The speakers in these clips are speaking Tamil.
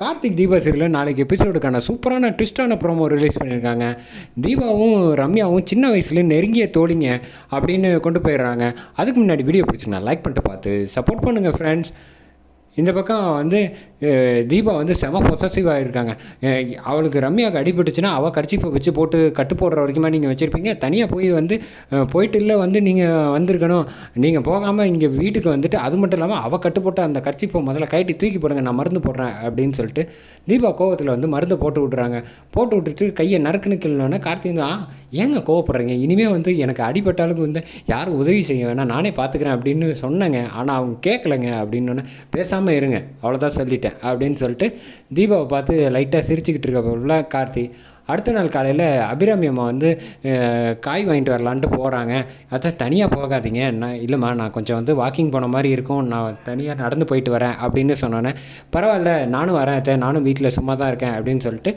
கார்த்திக் தீபா சீரியலில் நாளைக்கு எபிசோடுக்கான சூப்பரான ட்விஸ்டான ப்ரோமோ ரிலீஸ் பண்ணியிருக்காங்க. தீபாவும் ரம்யாவும் சின்ன வயசுல நெருங்கிய தோழிங்க அப்படின்னு கொண்டு போயிடுறாங்க. அதுக்கு முன்னாடி வீடியோ பிடிச்சிங்கன்னா லைக் பண்ணிட்டு பார்த்து சப்போர்ட் பண்ணுங்கள் ஃப்ரெண்ட்ஸ் இந்த பக்கம் வந்து தீபா வந்து செம பொசசிவாக இருக்காங்க அவளுக்கு ரம்யாவுக்கு அடிபட்டுச்சுன்னா அவள் கர்ச்சிப்பை வச்சு போட்டு கட்டு போடுற வரைக்குமா நீங்கள் வச்சுருப்பீங்க. தனியாக போய் வந்து போயிட்டு இல்லை வந்து நீங்கள் வந்திருக்கணும். நீங்கள் போகாமல் இங்கே வீட்டுக்கு வந்துட்டு அது மட்டும் இல்லாமல் அவள் கட்டு போட்ட அந்த கர்ச்சிப்பை முதல்ல கைட்டி தூக்கி போடுங்க நான் மருந்து போடுறேன் அப்படின்னு சொல்லிட்டு தீபா கோவத்தில் வந்து மருந்தை போட்டு விட்றாங்க போட்டு விட்டுட்டு கையை நறுக்குன்னு கிள்ளனோடனே கார்த்திக் ஆ ஏங்க கோவப்படுறீங்க? இனிமேல் வந்து எனக்கு அடிபட்டாலும் வந்து யாரும் உதவி செய்ய வேணாம். நானே பார்த்துக்கிறேன் அப்படின்னு சொன்னேங்க. ஆனால் அவங்க கேட்கலங்க அப்படின்னு பேசாமல் இருங்க. அவ்வளோதான் சொல்லிட்டேன். அப்படின்னு சொல்லிட்டு தீபாவை பார்த்து லைட்டாக சிரிச்சுக்கிட்டு இருக்க கார்த்தி அடுத்த நாள் காலையில் அபிராமி அம்மா வந்து காய் வாங்கிட்டு வரலான்ட்டு போகிறாங்க அதான் தனியாக போகாதீங்க. நான் இல்லைம்மா நான் கொஞ்சம் வந்து வாக்கிங் போன மாதிரி இருக்கும். நான் தனியாக நடந்து போயிட்டு வரேன் அப்படின்னு சொன்னோன்னே பரவாயில்ல நானும் வரேன் அத்தை. நானும் வீட்டில் சும்மா தான் இருக்கேன் அப்படின்னு சொல்லிட்டு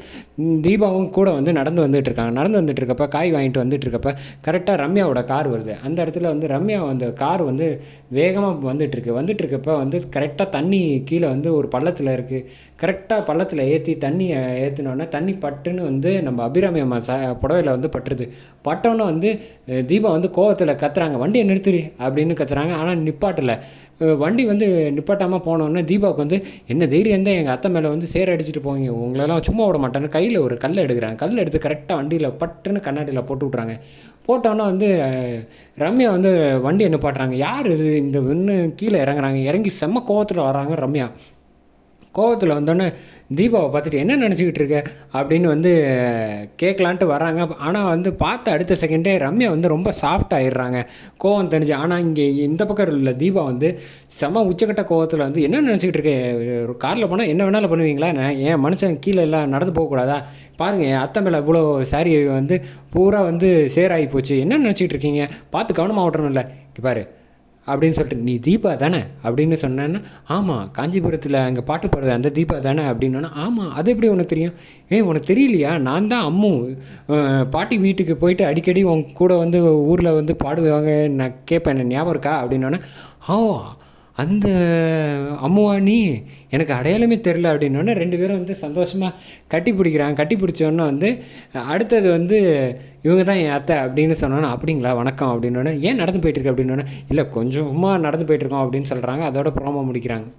தீபாவும் கூட வந்து நடந்து வந்துட்டு இருக்காங்க. நடந்து வந்துட்டு இருக்கப்ப காய் வாங்கிட்டு வந்துட்டு இருக்கப்ப கரெக்டாக ரம்யாவோட கார் வருது. அந்த இடத்துல வந்து ரம்யா வந்து கார் வந்து வேகமாக வந்துட்டுருக்கு வந்துட்டு இருக்கப்ப வந்து கரெக்டாக தண்ணி கீழே வந்து ஒரு பள்ளத்தில் இருக்குது கரெக்டாக பள்ளத்தில் ஏற்றி தண்ணியை ஏற்றினோன்னே தண்ணி பட்டுன்னு வந்து நம்ம அபிராமி அம்மா ச புடவையில் வந்து பட்டுருது. பட்டோன்னே வந்து தீபா வந்து கோவத்தில் கத்துறாங்க வண்டியை நிறுத்துறி அப்படின்னு கத்துறாங்க. ஆனால் நிப்பாட்டலை. வண்டி வந்து நிப்பாட்டாமல் போனோன்னே தீபாவுக்கு வந்து என்ன தைரியம் தான் எங்கள் அத்தை மேலே வந்து சேர அடிச்சுட்டு போவீங்க? உங்களெல்லாம் சும்மா விட மாட்டேன்னு கையில் ஒரு கல் எடுக்கிறாங்க. கல் எடுத்து கரெக்டாக வண்டியில் பட்டுன்னு கண்ணாடியில் போட்டு விட்றாங்க போட்டோன்னே வந்து ரம்யா வந்து வண்டியை நிப்பாட்டுறாங்க. யார் இது? இந்த ஒன்று கீழே இறங்குறாங்க. இறங்கி செம்ம கோவத்தில் வராங்க ரம்யா. கோவத்தில் வந்தோடனே தீபாவை பார்த்துட்டு என்ன நினச்சிக்கிட்டு இருக்க? அப்படின்னு வந்து கேட்கலான்ட்டு வராங்க ஆனால் வந்து பார்த்த அடுத்த செகண்டே ரம்யா வந்து ரொம்ப சாஃப்ட் ஆயிடுறாங்க. கோவம் தெரிஞ்சு ஆனால் இங்கே இந்த பக்கம் உள்ள தீபா வந்து செம உச்சக்கட்ட கோவத்தில் வந்து என்ன நினச்சிக்கிட்டு இருக்க? ஒரு காரில் போனால் என்ன வேணாலும் பண்ணுவீங்களா? நான் என் மனுஷன் கீழே எல்லாம் நடந்து போகக்கூடாதா பாருங்கள் என் அத்தை மேலே இவ்வளோ சாரி வந்து பூரா வந்து சேராகி போச்சு. என்ன நினச்சிக்கிட்டு இருக்கீங்க? பார்த்து கவனமாக ஓட்டணும்ல இல்லை. பாரு அப்படின்னு சொல்லிட்டு நீ தீபா தானே? அப்படின்னு சொன்னேன்னா ஆமாம் காஞ்சிபுரத்தில் அங்கே பாட்டு பாடுது அந்த தீபா தானே? அப்படின்னா ஆமாம் அது எப்படி உனக்கு தெரியும்? ஏ உனக்கு தெரியலையா? நான் தான் அம்மு. பாட்டி வீட்டுக்கு போயிட்டு அடிக்கடி உன் கூட வந்து ஊரில் வந்து பாடுவாங்க. நான் கேட்பேன் ஞாபகம் இருக்கா? அப்படின்னோடனே ஓ அந்த அம்முவா நீ எனக்கு அடையாளமே தெரில அப்படின்னோடனே ரெண்டு பேரும் வந்து சந்தோஷமாக கட்டி பிடிக்கிறாங்க. கட்டி பிடிச்சோன்னே வந்து அடுத்தது வந்து இவங்க தான் என் அத்தை அப்படின்னு சொன்னோன்னே அப்படிங்களா வணக்கம் அப்படின்னோடனே ஏன் நடந்து போயிட்டுருக்கு அப்படின்னோடனே இல்லை கொஞ்சமாக நடந்து போயிட்டுருக்கோம் அப்படின்னு சொல்கிறாங்க அதோட ப்ரோமோ முடிக்கிறாங்க.